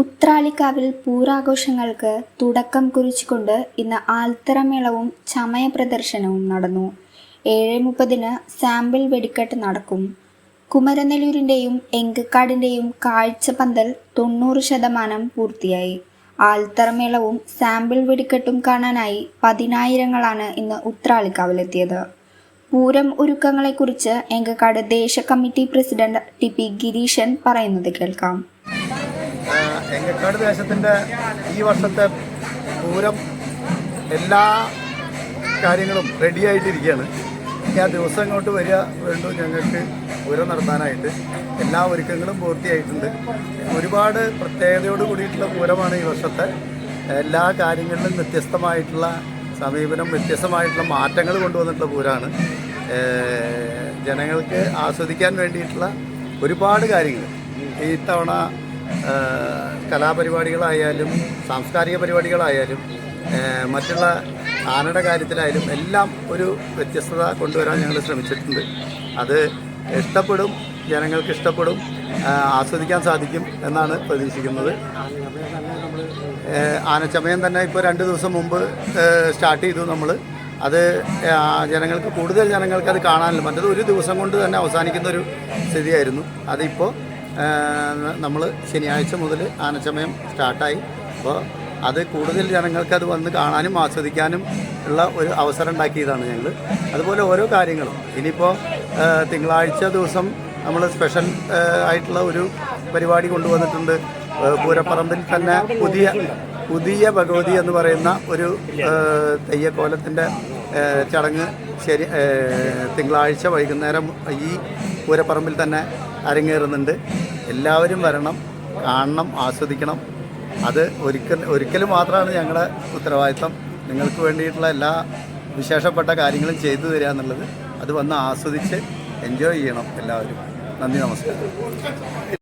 ഉത്രാളിക്കാവിൽ പൂരാഘോഷങ്ങൾക്ക് തുടക്കം കുറിച്ചുകൊണ്ട് ഇന്ന് ആൽത്തറമേളവും ചമയ പ്രദർശനവും നടന്നു. ഏഴ് മുപ്പതിന് സാമ്പിൾ വെടിക്കെട്ട് നടക്കും. കുമരനെല്ലൂരിന്റെയും എങ്കക്കാടിന്റെയും കാഴ്ചപന്തൽ തൊണ്ണൂറ് ശതമാനം പൂർത്തിയായി. ആൽത്തറമേളവും സാമ്പിൾ വെടിക്കെട്ടും കാണാനായി പതിനായിരങ്ങളാണ് ഇന്ന് ഉത്രാളിക്കാവിലെത്തിയത്. പൂരം ഒരുക്കങ്ങളെക്കുറിച്ച് എങ്കക്കാട് ദേശ committee president T P Gireeshan പറയുന്നത് കേൾക്കാം. ആഹ് എങ്കക്കാട് ദേശത്തിന്റെ ഈ വർഷത്തെ പൂരം എല്ലാ കാര്യങ്ങളും റെഡി ആയിട്ടിരിക്കുകയാണ് ആ ദിവസം ഇങ്ങോട്ട് വരിക വേണ്ടു ഞങ്ങൾക്ക് പൂരം നടത്താനായിട്ട്. എല്ലാ ഒരുക്കങ്ങളും പൂർത്തിയായിട്ടുണ്ട്. ഒരുപാട് പ്രത്യേകതയോട് കൂടിയിട്ടുള്ള പൂരമാണ് ഈ വർഷത്തെ. എല്ലാ കാര്യങ്ങളിലും വ്യത്യസ്തമായിട്ടുള്ള സമീപനം വ്യത്യസ്തമായിട്ടുള്ള മാറ്റങ്ങൾ കൊണ്ടുവന്നിട്ടുള്ള പൂരമാണ്. ജനങ്ങൾക്ക് ആസ്വദിക്കാൻ വേണ്ടിയിട്ടുള്ള ഒരുപാട് കാര്യങ്ങൾ. ഈ തവണ കലാപരിപാടികളായാലും സാംസ്കാരിക പരിപാടികളായാലും മറ്റുള്ള ആനയുടെ കാര്യത്തിലായാലും എല്ലാം ഒരു വ്യത്യസ്തത കൊണ്ടുവരാൻ ഞങ്ങൾ ശ്രമിച്ചിട്ടുണ്ട്. അത് ഇഷ്ടപ്പെടും ജനങ്ങൾക്ക് ഇഷ്ടപ്പെടും ആസ്വദിക്കാൻ സാധിക്കും എന്നാണ് പ്രതീക്ഷിക്കുന്നത്. ആനച്ചമയം തന്നെ ഇപ്പോൾ രണ്ട് ദിവസം മുമ്പ് സ്റ്റാർട്ട് ചെയ്തു നമ്മൾ അത് ജനങ്ങൾക്ക് കൂടുതൽ ജനങ്ങൾക്ക് അത് കാണാനില്ല. മറ്റത് ഒരു ദിവസം കൊണ്ട് തന്നെ അവസാനിക്കുന്ന ഒരു സ്ഥിതിയായിരുന്നു. അതിപ്പോൾ നമ്മൾ ശനിയാഴ്ച മുതൽ ആനച്ചമയം സ്റ്റാർട്ടായി. അപ്പോൾ അത് കൂടുതൽ ജനങ്ങൾക്ക് അത് വന്ന് കാണാനും ആസ്വദിക്കാനും ഉള്ള ഒരു അവസരം ഉണ്ടാക്കിയതാണ് ഞങ്ങൾ അതുപോലെ ഓരോ കാര്യങ്ങളും. ഇനിയിപ്പോൾ തിങ്കളാഴ്ച ദിവസം നമ്മൾ സ്പെഷ്യൽ ആയിട്ടുള്ള ഒരു പരിപാടി കൊണ്ടുവന്നിട്ടുണ്ട്. പൂരപ്പറമ്പിൽ തന്നെ പുതിയ പുതിയ ഭഗവതി എന്ന് പറയുന്ന ഒരു തെയ്യക്കോലത്തിന്റെ ചടങ്ങ് ശരി തിങ്കളാഴ്ച വൈകുന്നേരം ഈ പൂരപ്പറമ്പിൽ തന്നെ അരങ്ങേറുന്നുണ്ട്. എല്ലാവരും വരണം കാണണം ആസ്വദിക്കണം. അത് ഒരിക്കൽ ഒരിക്കലും മാത്രമാണ് ഞങ്ങളുടെ ഉത്തരവാദിത്തം നിങ്ങൾക്ക് വേണ്ടിയിട്ടുള്ള എല്ലാ വിശേഷപ്പെട്ട കാര്യങ്ങളും ചെയ്തു തരിക എന്നുള്ളത് അത് വന്ന് ആസ്വദിച്ച് എൻജോയ് ചെയ്യണം എല്ലാവരും. നന്ദി നമസ്കാരം.